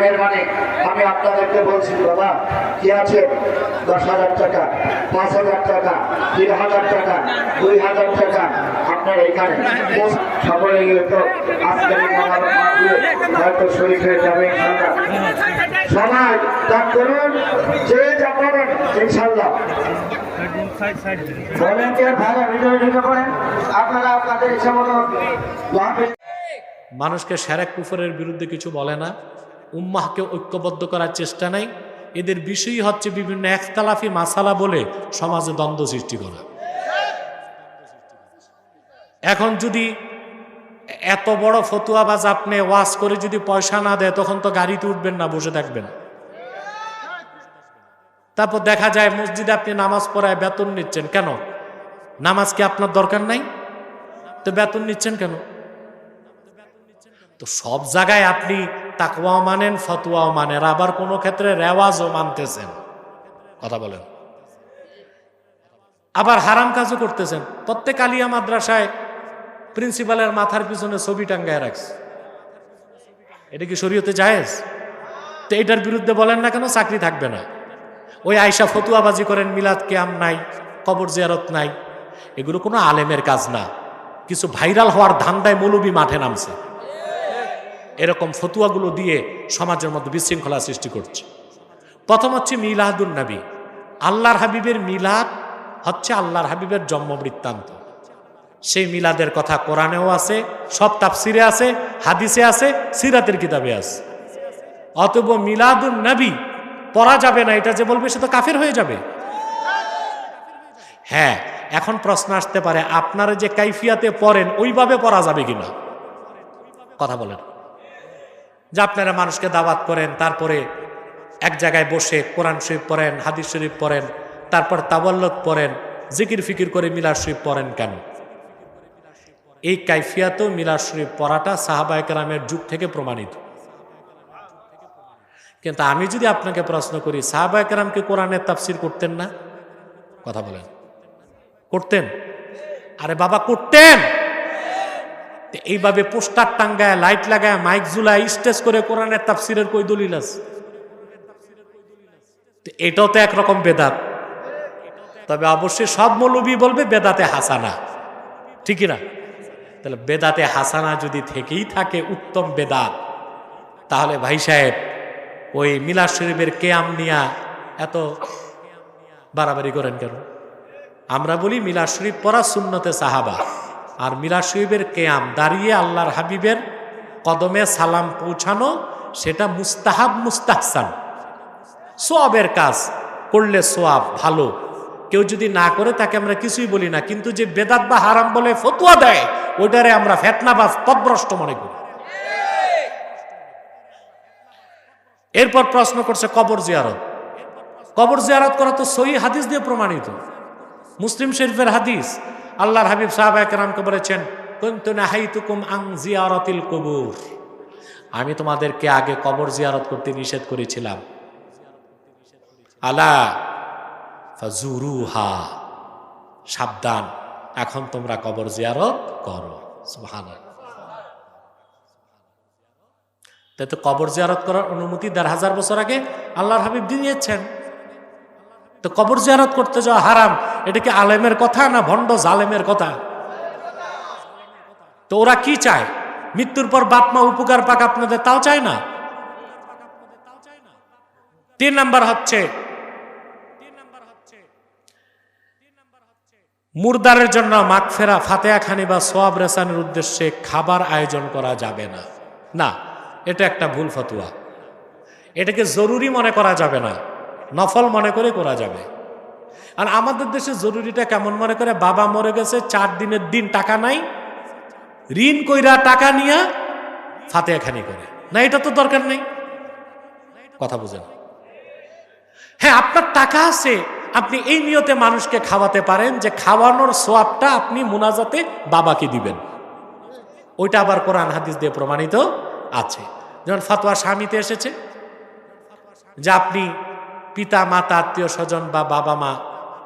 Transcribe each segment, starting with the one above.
মেহরবানি আমি আপনাদেরকে বলছি, বাবা, কি আছে? দশ হাজার টাকা, পাঁচ হাজার টাকা, তিন হাজার টাকা, দুই হাজার টাকা, আপনার এখানে সকলে হয়তো শরীর হয়ে যাবে সবাই করুন, যে যা করেন ইনশাল্লাহ মানুষকে সেরেক কুফরের বিরুদ্ধে কিছু বলে না। উম্মাহকে ঐক্যবদ্ধ করার চেষ্টা নাই। এদের বিষয়ই হচ্ছে বিভিন্ন একতালাফি মাসালা বলে সমাজে দ্বন্দ্ব সৃষ্টি করা। এখন যদি এত বড় ফতুয়াবাজ আপনি ওয়াজ করে যদি পয়সা না দেয়, তখন তো গাড়িতে উঠবেন না, বসে থাকবেন। তারপর দেখা যায় মসজিদে আপনি নামাজ পড়ায় বেতন নিচ্ছেন কেন? নামাজ কি আপনার দরকার নাই? তো বেতন নিচ্ছেন কেন? তো সব জায়গায় আপনি তাকওয়াও মানেন ফতুয়াও মানেন, আবার কোনো ক্ষেত্রে রেওয়াজও মানতেছেন। কথা বলেন। আবার হারাম কাজও করতেছেন। প্রত্যেক আলিয়া মাদ্রাসায় প্রিন্সিপালের মাথার পিছনে ছবি টাঙ্গায় রাখছে। এটা কি শরীয়তে জায়েজ? তো এটার বিরুদ্ধে বলেন না কেন, চাকরি থাকবে না। ওই আয়সা ফতুয়াবাজি করেন, মিলাদ কেয়াম নাই, কবর জিয়ারত নাই। এগুলো কোনো আলেমের কাজ না। কিছু ভাইরাল হওয়ার ধান্দায় মৌলবী মাঠে নামছে। এরকম ফতুয়াগুলো দিয়ে সমাজের মধ্যে বিশৃঙ্খলা সৃষ্টি করছে। প্রথম হচ্ছে মিলাদুন নবী। আল্লাহর হাবিবের মিলাদ হচ্ছে আল্লাহর হাবিবের জন্ম বৃত্তান্ত। সেই মিলাদের কথা কোরআনেও আছে, সব তাফসিরে আছে, হাদিসে আছে, সিরাতের কিতাবে আছে। অতব মিলাদুন নবী পড়া যাবে না, এটা যে বলবে সে তো কাফের হয়ে যাবে। হ্যাঁ এখন প্রশ্ন আসতে পারে, আপনারা যে কাইফিয়াতে পড়েন, ওইভাবে পড়া যাবে কিনা? কথা বলেন। যে আপনারা মানুষকে দাওয়াত করেন, তারপরে এক জায়গায় বসে কোরআন শরীফ পড়েন, হাদিস শরীফ পড়েন, তারপর তাবল্লত পড়েন, জিকির ফিকির করে মিলার শরীফ পড়েন কেন? এই কাইফিয়াতেও মিলার শরীফ পড়াটা সাহাবায়কেরামের যুগ থেকে প্রমাণিত। কিন্তু আমি যদি আপনাকে প্রশ্ন করি সাহাবায়কেরামকে কোরআনের তাফসির করতেন না? কথা বলেন। করতেন? আরে বাবা, করতেন! এইভাবে পোস্টার টাঙ্গায়, লাইট লাগায়, মাইক ঝুলায়, স্টেজ করে কোরআনের তাফসিরের কই দলিল আছে? এটাও তো একরকম বেদাত। তবে অবশ্যই সব মৌলবী বলবে বেদাতে হাসানা। ঠিকই না? তাহলে বেদাতে হাসানা যদি থেকেই থাকে উত্তম বেদাত, তাহলে ভাই সাহেব, ওই মিলাদ শরীফের কেয়াম নিয়া এত বাড়াবাড়ি করেন কেন? আমরা বলি মিলাদ শরীফ পড়া সুন্নতে সাহাবা। আর মিলাদ শরীফের কেয়াম, দাঁড়িয়ে আল্লাহর হাবিবের কদমে সালাম পৌঁছানো, সেটা মুস্তাহাব মুস্তাহসান। সোয়াবের কাজ করলে সোয়াব ভালো। কেউ যদি না করে, তাকে আমরা কিছুই বলি না। কিন্তু যে বেদাত বা হারাম বলে ফতুয়া দেয়, ওইটারে আমরা ফেতনাবাজ পদভ্রষ্ট মনে করি। এরপর প্রশ্ন করছে কবর জিয়ারত। কবর জিয়ারত করা তো সহি হাদিস দিয়ে প্রমাণিত। মুসলিম শরীফের হাদিস আল্লাহর হাবিব সাহাব একরামকে বলেছেন, কুনতু নাহাইতুকুম আং জিয়ারতিল কবুর। আমি তোমাদেরকে আগে কবর জিয়ারত করতে নিষেধ করেছিলাম। আলা ফাজুরুহা। সাবধান, এখন তোমরা কবর জিয়ারত করো। সুবহানাল্লাহ। তাই তো কবর জিয়ারত করার অনুমতি দেড় হাজার বছর আগে আল্লাহর হাবিব দিয়েছেন। তো কবর জিয়ারত করতে যাওয়া হারাম, এটা কি আলেমের কথা না ভণ্ড জালেমের কথা? তো ওরা কি চায়? মৃত্যুর পর বাপ মা উপকার পাক আপনাদের তাও চায় না? তিন নাম্বার হচ্ছে, মুরদারের জন্য মাগফেরা ফাতেয়া খানি বা সোয়াব রেসানের উদ্দেশ্যে খাবার আয়োজন করা যাবে না। না, এটা একটা ভুল ফতুয়া। এটাকে জরুরি মনে করা যাবে না। নফল মনে করে করা যাবে। আর আমাদের দেশে জরুরিটা কেমন মনে করে? বাবা মরে গেছে, চার দিনের দিন টাকা নাই, ঋণ কইরা টাকা নিয়া ফাতেয়া খানি করে। না, এটা তো দরকার নেই। কথা বুঝেন? হ্যাঁ আপনার টাকা আছে, আপনি এই নিয়তে মানুষকে খাওয়াতে পারেন যে খাওয়ানোর সোয়াবটা আপনি মুনাজাতে বাবাকে দিবেন। ওইটা আবার কোরআন হাদিস দিয়ে প্রমাণিত আছে। যেমন ফাতোয়া স্বামীতে এসেছে যে আপনি পিতা মাতা আত্মীয় স্বজন বা বাবা মা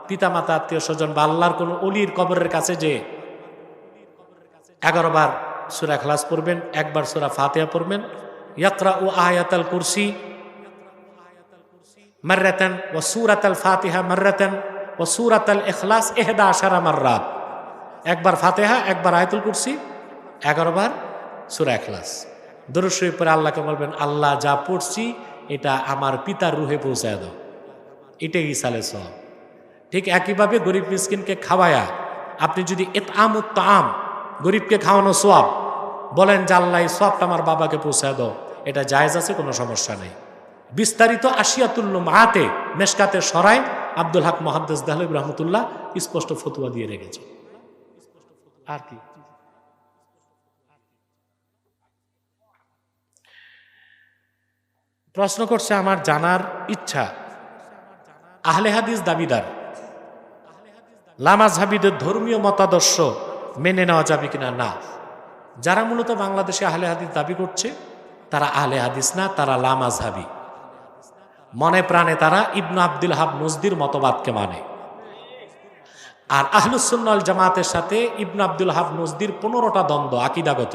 পিতা মাতা আত্মীয় স্বজন বা আল্লাহর কোনো অলির কবরের কাছে যে এগারো বার সুরা খালাস পড়বেন, একবার সুরা ফাতেহা পড়বেন। ইয়াকরা ও আয়াতাল কুরসি মার্রাতান ও সুরাতাল ফাতিহা মার্রাতান ও সুরাতাল ইখলাস এহদা আশারা মাররাত একবার ফাতেহা, একবার আয়াতুল কুরসি, এগারো বার সুরা এখলাস দরুদ শরীফ পরে আল্লাহকে বলবেন, আল্লাহ যা পড়ছি এটা আমার পিতার রুহে পৌঁছায় দাও। এটাই ইসালে সব ঠিক একইভাবে গরিব মিসকিনকে খাওয়ায়া, আপনি যদি এত আম আম গরিবকে খাওয়ানো সোয়াব বলেন এই সোয়াবটা আমার বাবাকে পৌঁছায় দাও, এটা জায়েজ আছে, কোনো সমস্যা নেই। বিস্তারিত আশিয়াতুল্ল মাহাতে মেশকাতে সরাই আব্দুল হক মহাদ্দেস দাহলিব রহমতুল্লাহ স্পষ্ট ফতুয়া দিয়ে রেখেছে। আর কি? প্রশ্ন করছে আমার জানার ইচ্ছা। আহলে হাদিস দাবিদার। লামাজ হাবিদের ধর্মীয় মতাদর্শ মেনে নেওয়া যাবে কিনা না। যারা মূলত বাংলাদেশে আহলে হাদিস দাবি করছে, তারা আহলে হাদিস না, তারা লামাজ হাবি মনে প্রাণে তারা ইবনা আব্দুল হাব নজদির মতবাদকে মানে। আর আহলুসুন্নল জামাতের সাথে ইবনা আব্দুল হাব নজদির পনেরোটা দ্বন্দ্ব, আকিদাগত।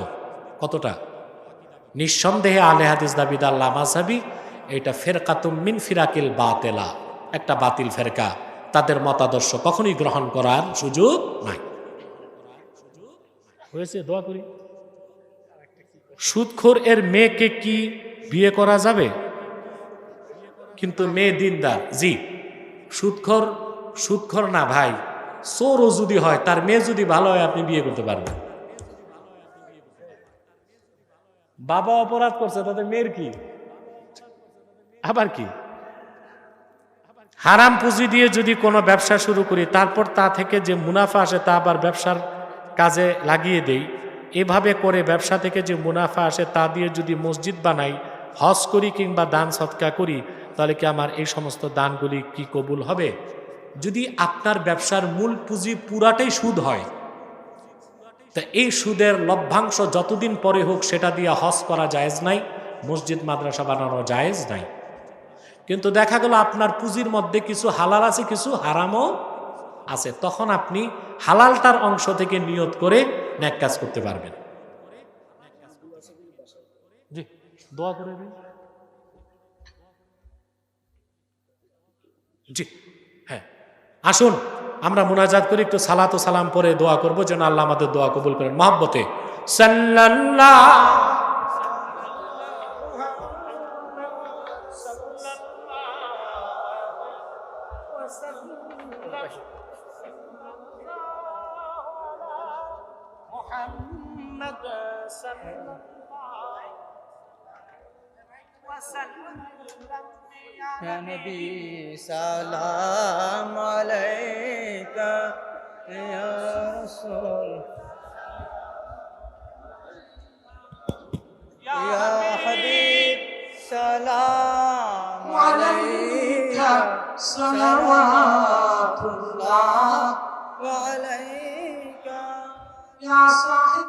কতটা? নিঃসন্দেহে আলে হাদিস দাবিদার লামাজহাবি এটা মিন ফিরাকিল বাতেলা। একটা বাতিল ফেরকা। তাদের মতাদর্শ কখনই গ্রহণ করার সুযোগ নাই। হয়েছে? দোয়া করি। সুদখোর এর মেয়েকে কি বিয়ে করা যাবে? কিন্তু মেয়ে দিনদার। জি, সুদখোর সুদখোর না ভাই। চোরও যদি হয়, তার মেয়ে যদি ভালো হয়, আপনি বিয়ে করতে পারবেন। বাবা অপরাধ করছে, তাদের মেয়ের কি? আবার কি? হারাম পুঁজি দিয়ে যদি কোনো ব্যবসা শুরু করি, তারপর তা থেকে যে মুনাফা আসে তা আবার ব্যবসার কাজে লাগিয়ে দেই। এভাবে করে ব্যবসা থেকে যে মুনাফা আসে, তা দিয়ে যদি মসজিদ বানাই, হজ করি কিংবা দান সৎকা করি, তাহলে কি আমার এই সমস্ত দানগুলি কি কবুল হবে? যদি আপনার ব্যবসার মূল পুঁজি পুরাটাই সুদ হয় তা এই সুদের লভ্যাংশ যতদিন পরে হোক সেটা দিয়ে হজ করা জায়েজ নাই, মসজিদ, মাদ্রাসা বানানো জায়েজ নাই। কিন্তু দেখা গেল আপনার পুঁজির মধ্যে কিছু হালাল আছে, কিছু হারামও আছে। তখন আপনি হালালটার অংশ থেকে নিয়ত করে ন্যাক কাজ করতে পারবেন। জি জি হ্যাঁ আসুন। আমরা মোনাজাত করি, একটু সালাত ও সালাম পরে দোয়া করব, যেন আল্লাহ আমাদের দোয়া কবুল করেন। মহব্বতে। সাল্লাল্লাহ يا نبي سلام عليك يا رسول يا حبيب سلام عليك صلوات الله وعليك يا صاحب